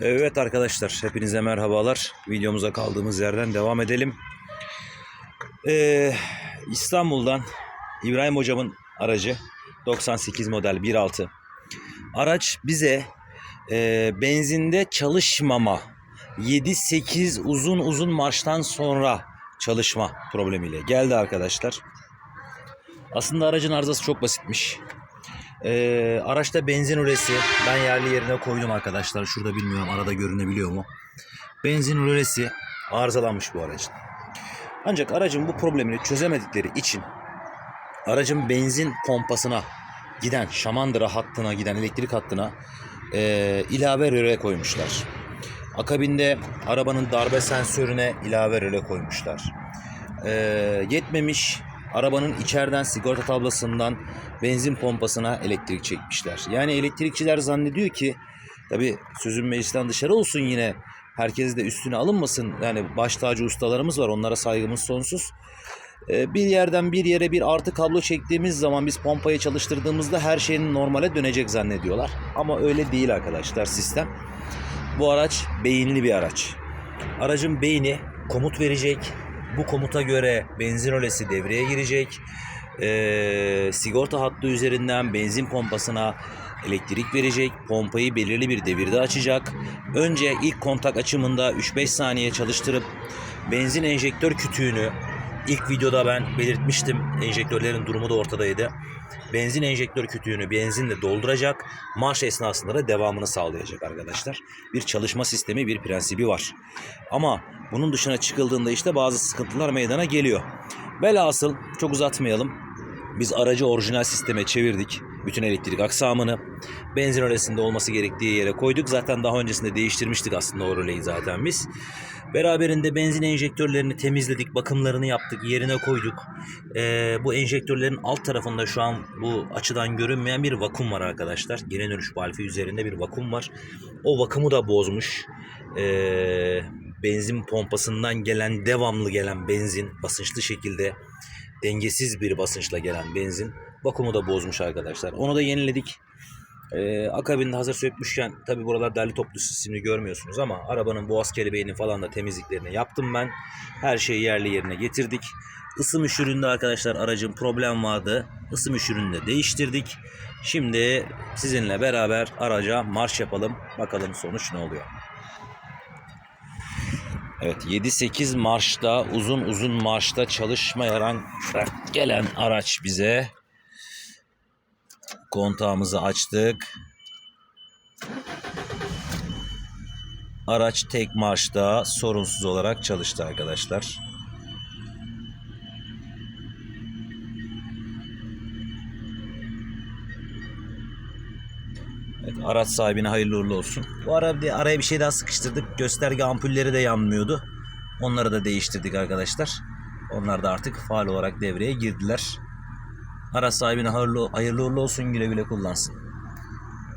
Evet arkadaşlar hepinize merhabalar. Videomuza kaldığımız yerden devam edelim. Ee, İstanbul'dan İbrahim hocamın aracı 98 model 1.6. Araç bize e, benzinde çalışmama 7-8 uzun uzun marştan sonra çalışma problemiyle geldi arkadaşlar. Aslında aracın arızası çok basitmiş. Ee, araçta benzin üresi ben yerli yerine koydum arkadaşlar. Şurada bilmiyorum arada görünebiliyor mu? Benzin üresi arızalanmış bu aracın. Ancak aracın bu problemini çözemedikleri için aracın benzin pompasına giden şamandıra hattına giden elektrik hattına e, ilave röle koymuşlar. Akabinde arabanın darbe sensörüne ilave röle koymuşlar. E, yetmemiş arabanın içeriden sigorta tablasından benzin pompasına elektrik çekmişler. Yani elektrikçiler zannediyor ki tabi sözün meclisten dışarı olsun yine herkes de üstüne alınmasın. Yani baş tacı ustalarımız var onlara saygımız sonsuz. Ee, Bir yerden bir yere bir artı kablo çektiğimiz zaman biz pompayı çalıştırdığımızda her şeyin normale dönecek zannediyorlar. Ama öyle değil arkadaşlar sistem. Bu araç beyinli bir araç. Aracın beyni komut verecek. Bu komuta göre benzin rölesi devreye girecek. Ee, sigorta hattı üzerinden benzin pompasına elektrik verecek. Pompayı belirli bir devirde açacak. Önce ilk kontak açımında 3-5 saniye çalıştırıp benzin enjektör kütüğünü ilk videoda ben belirtmiştim. Enjektörlerin durumu da ortadaydı. Benzin enjektör kütüğünü benzinle dolduracak. Marş esnasında da devamını sağlayacak arkadaşlar. Bir çalışma sistemi, bir prensibi var. Ama bunun dışına çıkıldığında işte bazı sıkıntılar meydana geliyor. Velhasıl çok uzatmayalım. Biz aracı orijinal sisteme çevirdik. Bütün elektrik aksamını benzin rölesinde olması gerektiği yere koyduk. Zaten daha öncesinde değiştirmiştik aslında o zaten biz. Beraberinde benzin enjektörlerini temizledik, bakımlarını yaptık, yerine koyduk. Ee, bu enjektörlerin alt tarafında şu an bu açıdan görünmeyen bir vakum var arkadaşlar. Geri dönüş valfi üzerinde bir vakum var. O vakumu da bozmuş. Ee, benzin pompasından gelen devamlı gelen benzin basınçlı şekilde dengesiz bir basınçla gelen benzin vakumu da bozmuş arkadaşlar. Onu da yeniledik. Ee, akabinde hazır sökmüşken tabi buralar derli toplu sistemini görmüyorsunuz ama arabanın boğaz kelebeğini falan da temizliklerini yaptım ben. Her şeyi yerli yerine getirdik. Isı müşüründe arkadaşlar aracın problem vardı. Isı müşürünü de değiştirdik. Şimdi sizinle beraber araca marş yapalım. Bakalım sonuç ne oluyor. Evet 7-8 marşta uzun uzun marşta çalışmayarak gelen araç bize. Kontağımızı açtık. Araç tek marşta sorunsuz olarak çalıştı arkadaşlar. Evet, araç sahibine hayırlı uğurlu olsun. Bu ara araya bir şey daha sıkıştırdık. Gösterge ampulleri de yanmıyordu. Onları da değiştirdik arkadaşlar. Onlar da artık faal olarak devreye girdiler. Araç sahibine hayırlı, hayırlı uğurlu olsun güle güle kullansın.